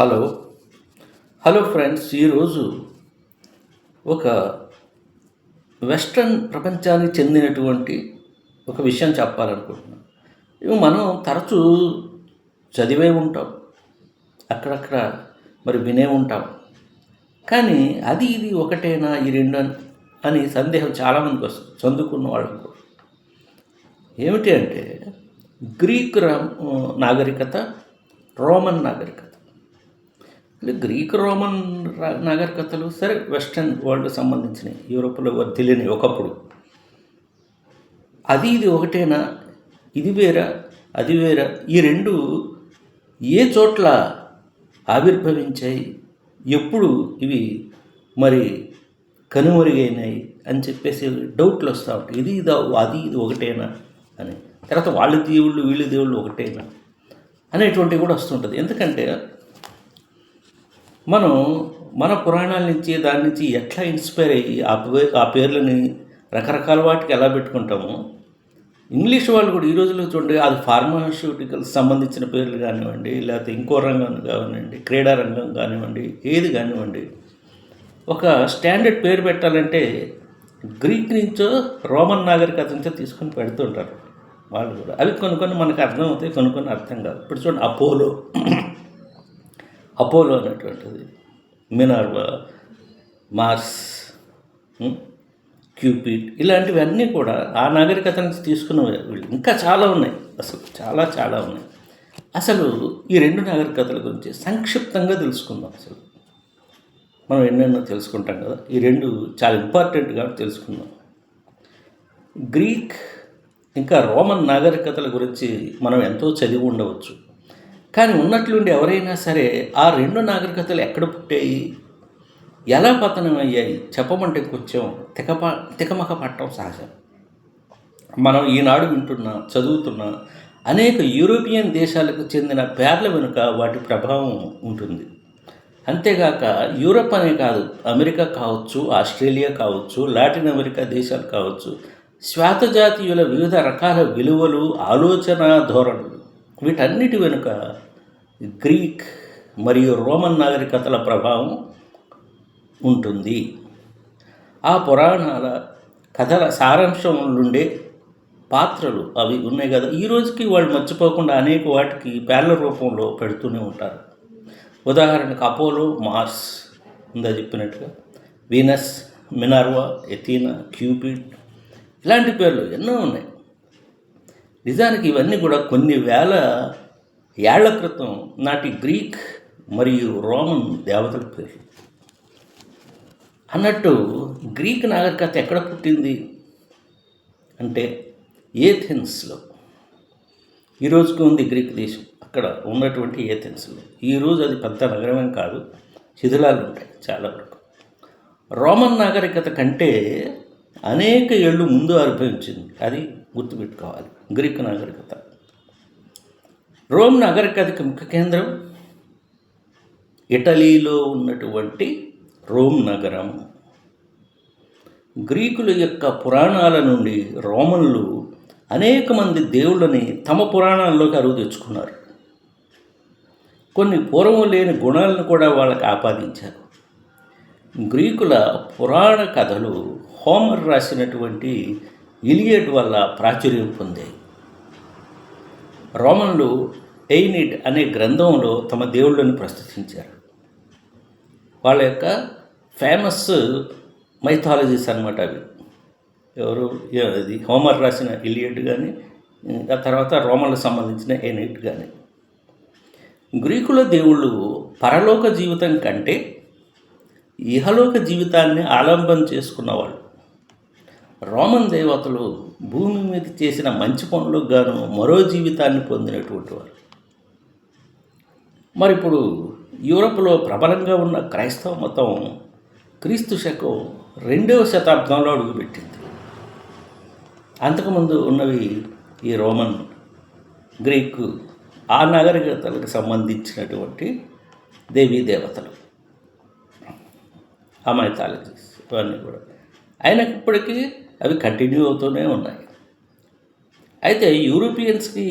Hello. Hello friends ఈరోజు ఒక western ప్రపంచానికి చెందినటువంటి ఒక విషయం చెప్పాలనుకుంటున్నాను. ఇవి మనం తరచూ చదివే ఉంటాం అక్కడక్కడ మరి వినే ఉంటాం. కానీ అది ఇది ఒకటేనా ఈ రెండు అని- సందేహం చాలామందికి వస్తుంది చదువుకున్న వాళ్ళకు ఏమిటి అంటే గ్రీక్ రా- నాగరికత రోమన్ నాగరికత. అంటే గ్రీక్ రోమన్ రా- నాగరికతలు సరే వెస్ట్రన్ వరల్డ్ సంబంధించినవి యూరోప్లో తెలియని ఒకప్పుడు. అది ఇది ఒకటేనా? ఇది వేరా? అది వేరా? ఈ రెండు ఏ చోట్ల ఆవిర్భవించాయి? ఎప్పుడు ఇవి మరి కనుమరుగైనాయి అని చెప్పేసి డౌట్లు వస్తూ ఉంటాయి. ఇది ఇది అది ఇది ఒకటేనా అని. తర్వాత వాళ్ళ దేవుళ్ళు వీళ్ళ దేవుళ్ళు ఒకటేనా అనేటువంటివి కూడా వస్తుంటుంది. ఎందుకంటే మనం మన పురాణాల నుంచి దాని నుంచి ఎట్లా ఇన్స్పైర్ అయ్యి ఆ ఆ పేర్లని రకరకాల వాటికి ఎలా పెట్టుకుంటామో ఇంగ్లీష్ వాళ్ళు కూడా ఈ రోజుల్లో చూడండి అది ఫార్మాస్యూటికల్ సంబంధించిన పేర్లు కానివ్వండి లేకపోతే ఇంకో రంగం కానివ్వండి క్రీడా రంగం కానివ్వండి ఏది కానివ్వండి ఒక స్టాండర్డ్ పేరు పెట్టాలంటే గ్రీక్ నుంచో రోమన్ నాగరికత నుంచో తీసుకొని పెడుతుంటారు వాళ్ళు కూడా. అవి కొన్ని కొన్ని మనకు అర్థం అవుతాయి కొన్ని కొన్ని అర్థం కాదు ఇప్పుడు చూడండి అపోలో. అపోలో అనేటువంటిది. మినర్వా మార్స్ క్యూపిడ్ ఇలాంటివన్నీ కూడా ఆ నాగరికత నుంచి తీసుకున్న వీళ్ళు. ఇంకా చాలా ఉన్నాయి. అసలు చాలా చాలా ఉన్నాయి. అసలు ఈ రెండు నాగరికతల గురించి సంక్షిప్తంగా తెలుసుకుందాం అసలు. మనం ఎన్నెన్నో తెలుసుకుంటాం కదా. ఈ రెండు చాలా ఇంపార్టెంట్గా తెలుసుకుందాం. గ్రీక్ ఇంకా రోమన్ నాగరికతల గురించి మనం ఎంతో చదివి ఉండవచ్చు. కానీ ఉన్నట్లుండి ఎవరైనా సరే ఆ రెండు నాగరికతలు ఎక్కడ పుట్టాయి? ఎలా పతనం అయ్యాయి చెప్పమంటే కొంచెం తికప తికమక పట్టడం సహజం. మనం ఈనాడు వింటున్న చదువుతున్న అనేక యూరోపియన్ దేశాలకు చెందిన పేర్ల వెనుక వాటి ప్రభావం ఉంటుంది. అంతేగాక యూరప్ అనే కాదు అమెరికా కావచ్చు ఆస్ట్రేలియా కావచ్చు లాటిన్ అమెరికా దేశాలు కావచ్చు శ్వేతజాతీయుల వివిధ రకాల విలువలు ఆలోచన ధోరణులు. వీటన్నిటి వెనుక గ్రీక్ మరియు రోమన్ నాగరికతల ప్రభావం ఉంటుంది. ఆ పురాణాల కథల సారాంశం నుండే పాత్రలు అవి ఉన్నాయి కదా. ఈ రోజుకి వాళ్ళు మర్చిపోకుండా అనేక వాటికి పేర్ల రూపంలో పెడుతూనే ఉంటారు. ఉదాహరణకు అపోలో మార్స్ ఉందా చెప్పినట్టుగా వీనస్ మినార్వా ఎథీనా క్యూపిడ్ ఇలాంటి పేర్లు ఎన్నో ఉన్నాయి. నిజానికి ఇవన్నీ కూడా కొన్ని వేల ఏళ్ళ క్రితం నాటి గ్రీక్ మరియు రోమన్ దేవతల పేర్లు. అన్నట్టు గ్రీక్ నాగరికత ఎక్కడ పుట్టింది? అంటే ఏథెన్స్లో. ఈ ఉంది గ్రీక్ దేశం. అక్కడ ఉన్నటువంటి ఏథెన్స్లో. ఈరోజు అది పెద్ద నగరమేం కాదు. శిథిలాలు ఉంటాయి చాలా వరకు. రోమన్ నాగరికత కంటే అనేక ఏళ్ళు ముందు ఆవిర్భవించింది అది గుర్తుపెట్టుకోవాలి. గ్రీక్ నాగరికత. రోమ్ నాగరికతకి ముఖ్య కేంద్రం? ఇటలీలో ఉన్నటువంటి రోమ్ నగరం. గ్రీకుల యొక్క పురాణాల నుండి రోమన్లు అనేక మంది దేవుళ్ళని తమ పురాణాల్లోకి అరువు తెచ్చుకున్నారు. కొన్ని పూర్వం లేని గుణాలను కూడా వాళ్ళకి ఆపాదించారు. గ్రీకుల పురాణ కథలు హోమర్ రాసినటువంటి ఇలియడ్ వల్ల ప్రాచుర్యం పొందాయి. రోమన్లు ఎయినిడ్ అనే గ్రంథంలో తమ దేవుళ్ళని ప్రస్తుతించారు. వాళ్ళ యొక్క ఫేమస్ మైథాలజీస్ అన్నమాట అవి. ఎవరు అది ఇది హోమర్ రాసిన ఇలియడ్ కానీ ఆ తర్వాత రోమన్లకు సంబంధించిన ఎయినిడ్ కానీ గ్రీకుల దేవుళ్ళు పరలోక జీవితం కంటే ఇహలోక జీవితాన్ని ఆలంబం చేసుకున్నవాళ్ళు. రోమన్ దేవతలు భూమి మీద చేసిన మంచి పనులకు గాను మరో జీవితాన్ని పొందినటువంటి వారు. మరి ఇప్పుడు యూరప్లో ప్రబలంగా ఉన్న క్రైస్తవ మతం క్రీస్తు శకం రెండవ శతాబ్దంలో అడుగుపెట్టింది. అంతకుముందు ఉన్నవి ఈ రోమన్ గ్రీకు ఆ నాగరికతలకు సంబంధించినటువంటి దేవీ దేవతలు ఆ ఇవన్నీ కూడా. అయినప్పటికీ అవి కంటిన్యూ అవుతూనే ఉన్నాయి. అయితే యూరోపియన్స్కి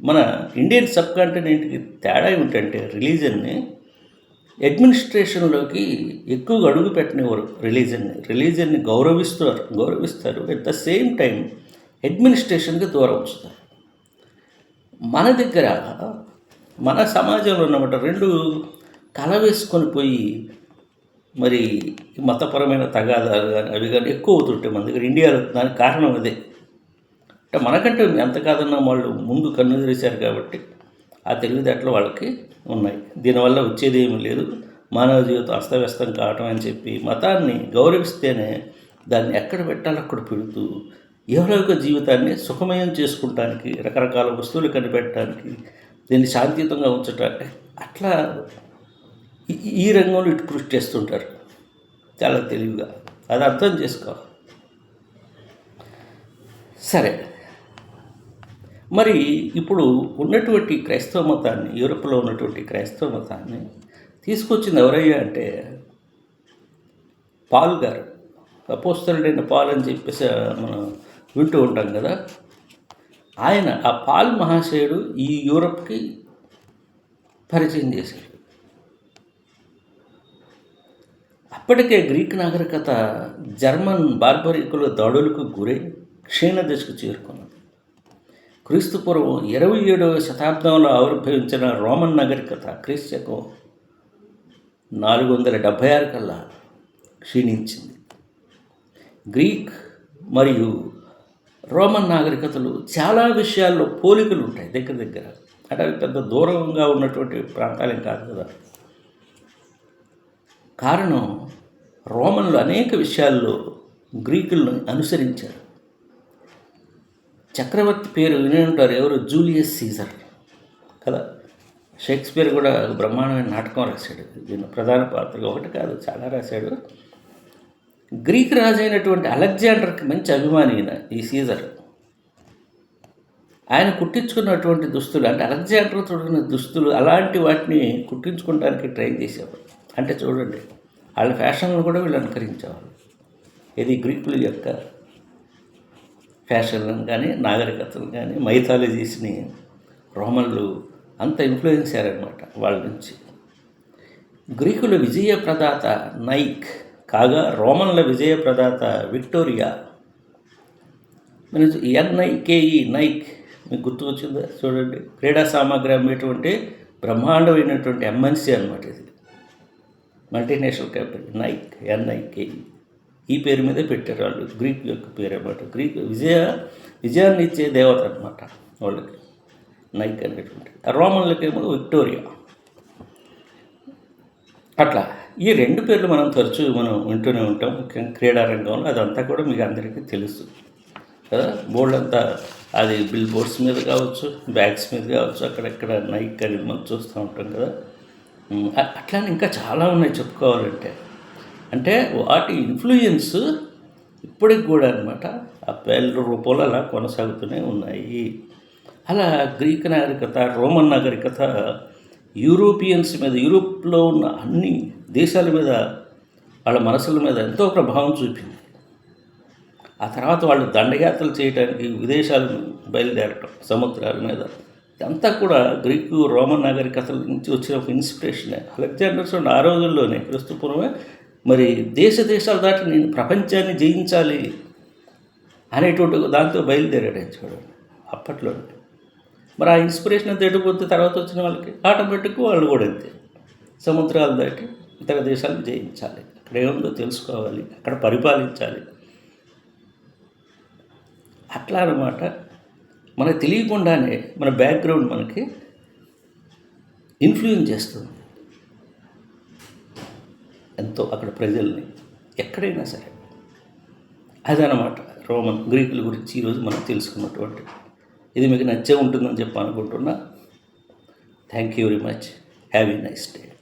మన ఇండియన్ సబ్ కాంటినెంట్కి తేడా ఏమిటంటే రిలీజన్ని అడ్మినిస్ట్రేషన్లోకి ఎక్కువగా అడుగు పెట్టనివ్వరు రిలీజన్ని. రిలీజన్ని గౌరవిస్తారు గౌరవిస్తారు. అట్ ద సేమ్ టైం అడ్మినిస్ట్రేషన్కి దూరం వస్తారు మన దగ్గర మన సమాజంలో ఉన్నమాట రెండు కలవేసుకొని పోయి మరి మతపరమైన తగాదాలు కానీ అవి కానీ ఎక్కువ అవుతుంటాయి మన దగ్గర. ఇండియాలో దానికి కారణం అదే. అంటే మనకంటే ఎంత కాదన్నా వాళ్ళు ముందు కన్ను తెరిచారు కాబట్టి ఆ తెలివితేటలు వాళ్ళకి ఉన్నాయి. దీనివల్ల వచ్చేది ఏమీ లేదు. మానవ జీవితం అస్తవ్యస్తం కావటం అని చెప్పి మతాన్ని గౌరవిస్తేనే దాన్ని ఎక్కడ పెట్టాలో అక్కడ పెడుతూ ఎవరొక జీవితాన్ని సుఖమయం చేసుకుంటానికి రకరకాల వస్తువులు కనిపెట్టడానికి దీన్ని శాంతియుతంగా ఉంచటానికి అట్లా ఈ- ఈ రంగంలో ఇటు కృషి చేస్తుంటారు. చాలా తెలివిగా. అది అర్థం చేసుకోవాలి సరే. మరి ఇప్పుడు ఉన్నటువంటి క్రైస్తవ మతాన్ని యూరోప్లో ఉన్నటువంటి క్రైస్తవ మతాన్ని తీసుకొచ్చింది ఎవరయ్యా అంటే పాల్ గారు. అపోస్తలుడైన పాల్ అని చెప్పేసి మనం వింటూ ఉంటాం కదా. ఆయన ఆ పాల్ మహాశయుడు ఈ యూరప్కి పరిచయం చేశాడు. అప్పటికే గ్రీక్ నాగరికత జర్మన్ బార్బరికుల దాడులకు గురై క్షీణ దశకు చేరుకున్నది. క్రీస్తుపూర్వం ఇరవై ఏడవ శతాబ్దంలో ఆవిర్భవించిన రోమన్ నాగరికత క్రీస్తుకు నాలుగు వందల డెబ్భై ఆరు కల్లా క్షీణించింది. గ్రీక్ మరియు రోమన్ నాగరికతలు చాలా విషయాల్లో పోలికలు ఉంటాయి దగ్గర దగ్గర. అంటే అవి పెద్ద దూరంగా ఉన్నటువంటి ప్రాంతాలేం కాదు కదా. కారణం రోమన్లు అనేక విషయాల్లో గ్రీకులను అనుసరించారు. చక్రవర్తి పేరు విని ఉంటారు ఎవరు? Julius Caesar. కదా? షేక్స్పియర్ కూడా బ్రహ్మాండమైన నాటకం రాశాడు. దీని ప్రధాన పాత్రగా ఒకటి కాదు చాలా రాశాడు. గ్రీక్ రాజు అయినటువంటి అలెగ్జాండర్కి మంచి అభిమాని ఈయన ఈ సీజర్. ఆయన కుట్టించుకున్నటువంటి దుస్తులు అంటే అలెగ్జాండర్ తొడిగిన దుస్తులు అలాంటి వాటిని కుట్టించుకోవడానికి ట్రైన్ చేసేవారు. అంటే చూడండి వాళ్ళ ఫ్యాషన్లు కూడా వీళ్ళు అనుకరించేవారు ఇది గ్రీకుల యొక్క ఫ్యాషన్లను కానీ నాగరికతలు కానీ మైథాలజీస్ని రోమన్లు అంత ఇన్ఫ్లుయెన్స్ అయ్యారనమాట వాళ్ళ నుంచి. గ్రీకుల విజయ ప్రదాత నైక్ కాగా రోమన్ల విజయ ప్రదాత విక్టోరియా మనకి ఎన్ఐకేఈ నైక్ మీకు గుర్తు వచ్చిందా చూడండి. క్రీడా సామాగ్రి అమ్మేటువంటి బ్రహ్మాండమైనటువంటి ఎంఎన్సీ అనమాట ఇది. మల్టీనేషనల్ క్యాపిటల్ నైక్ ఎన్ఐకే ఈ పేరు మీదే పెట్టారు వాళ్ళు. గ్రీక్ యొక్క పేరు అనమాట గ్రీక్ విజయ విజయాన్ని ఇచ్చే దేవత అనమాట వాళ్ళకి. నైక్ అనేటువంటి. రోమన్లకేమో విక్టోరియా. అట్లా. ఈ రెండు పేర్లు మనం తరచూ మనం వింటూనే ఉంటాం. ముఖ్యంగా క్రీడారంగంలో అదంతా కూడా మీకు అందరికీ తెలుసు. కదా? బోర్డు అంతా అది బిల్ బోర్డ్స్ మీద కావచ్చు బ్యాగ్స్ మీద కావచ్చు అక్కడెక్కడ నైక్ అని మనం చూస్తూ ఉంటాం కదా? అట్లానే ఇంకా చాలా ఉన్నాయి చెప్పుకోవాలంటే. అంటే వాటి ఇన్ఫ్లుయెన్స్ ఇప్పటికి కూడా అనమాట ఆ పేర్ల రూపంలో అలా కొనసాగుతూనే ఉన్నాయి. అలా గ్రీక్ నాగరికత రోమన్ నాగరికత యూరోపియన్స్ మీద యూరోప్లో ఉన్న అన్ని దేశాల మీద వాళ్ళ మనసుల మీద ఎంతో ప్రభావం చూపింది. ఆ తర్వాత వాళ్ళు దండయాత్రలు చేయడానికి విదేశాలు బయలుదేరటం సముద్రాల మీద. ఇదంతా కూడా గ్రీకు రోమన్ నాగరికతల నుంచి వచ్చిన ఒక ఇన్స్పిరేషనే. అలెగ్జాండర్స్ ఆ రోజుల్లోనే క్రిస్తుపూర్వమే మరి దేశ దేశాలు దాటి నేను ప్రపంచాన్ని జయించాలి అనేటువంటి దాంతో బయలుదేరాడు చూడండి అప్పట్లో మరి ఆ ఇన్స్పిరేషన్ అంతా ఎటుపోతే తర్వాత వచ్చిన వాళ్ళకి? ఆటోమేటిక్ వాళ్ళు కూడా అంతే. సముద్రాలు దాటి ఇతర దేశాలను జయించాలి. అక్కడ ఏముందో తెలుసుకోవాలి అక్కడ పరిపాలించాలి. అట్లా అనమాట మనకు తెలియకుండానే మన బ్యాక్గ్రౌండ్ మనకి ఇన్ఫ్లుయెన్స్ చేస్తుంది. ఎంతో అక్కడ ప్రజల్ని ఎక్కడైనా సరే. అదనమాట రోమన్ గ్రీకుల గురించి ఈరోజు మనం తెలుసుకున్నటువంటి. ఇది మీకు నచ్చే ఉంటుందని చెప్పి అనుకుంటున్నా. Thank you very much have a nice day